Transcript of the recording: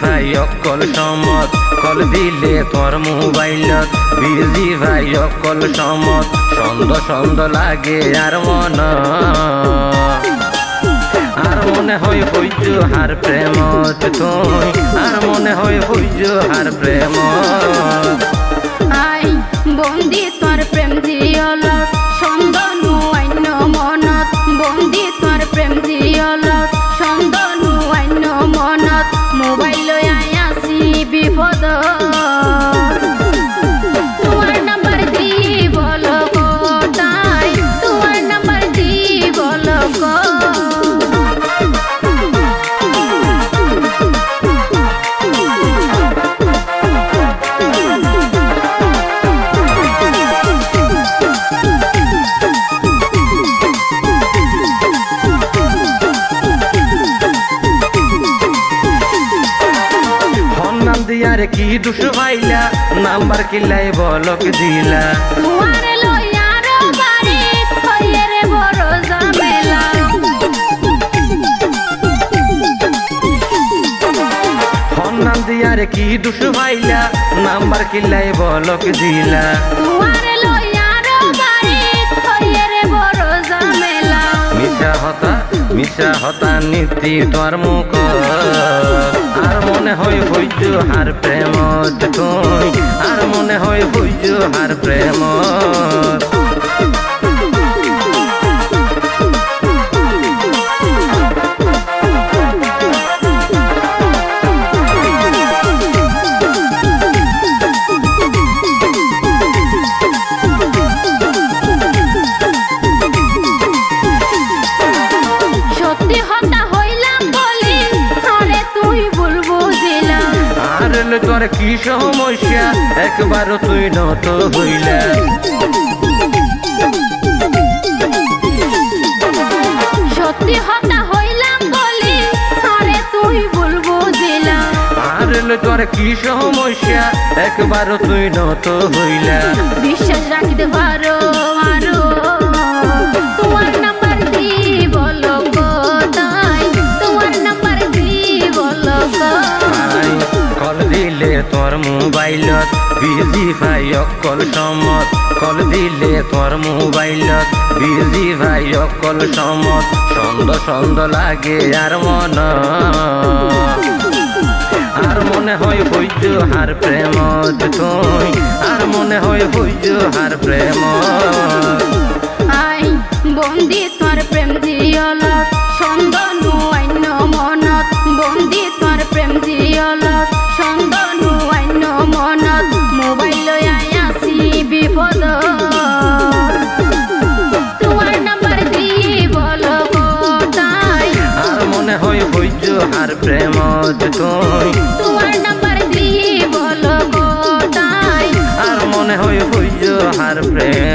ভাই, অকল সমত। কল দিলে তোর মোবাইলত, বিজি ভাই, অকল সমত। সন্দ সন্দ লাগে আর মন। আর মনে হয় হইজ হার প্রেমত তুই। আর মনে হয় হইজ হার প্রেমত। দিয়ারে কি দুষ ভাইলা? নাম্বার কিলাই বলক দিলা? দিয়ারে কি দুষ ভাইলা? নাম্বার কিলাই বলক দিলা? মিশা হতা মিশা হতা নীতি তোর মুখ। মনে হয় হইজ হার প্রেম আর মনে হয় হইজ হার প্রেম আর এলে তোর কি সমস্যা? একবারও তুই নত হইলা। সত্যি হতা হইলাম বলি আরে তুই বলব দিলাম আর তোর কি সমস্যা? একবারও তুই নত হইলা। মোবাইলত। বিজি ভাই, অকল সমত। কল দিলে তোর মোবাইলত। বিজি ভাই, অকল সমত। সন্দ সন্দ লাগে আর মন। আর মনে হয় হইজ হার প্রেম তুই। আর মনে হয় হইজ হার প্রেম বন্দি তোর প্রেম জিয়লত আর প্রেম তুই তোমার নাম্বার দিয়ে বলো তাই? আর মনে হয় হইজ আর প্রেম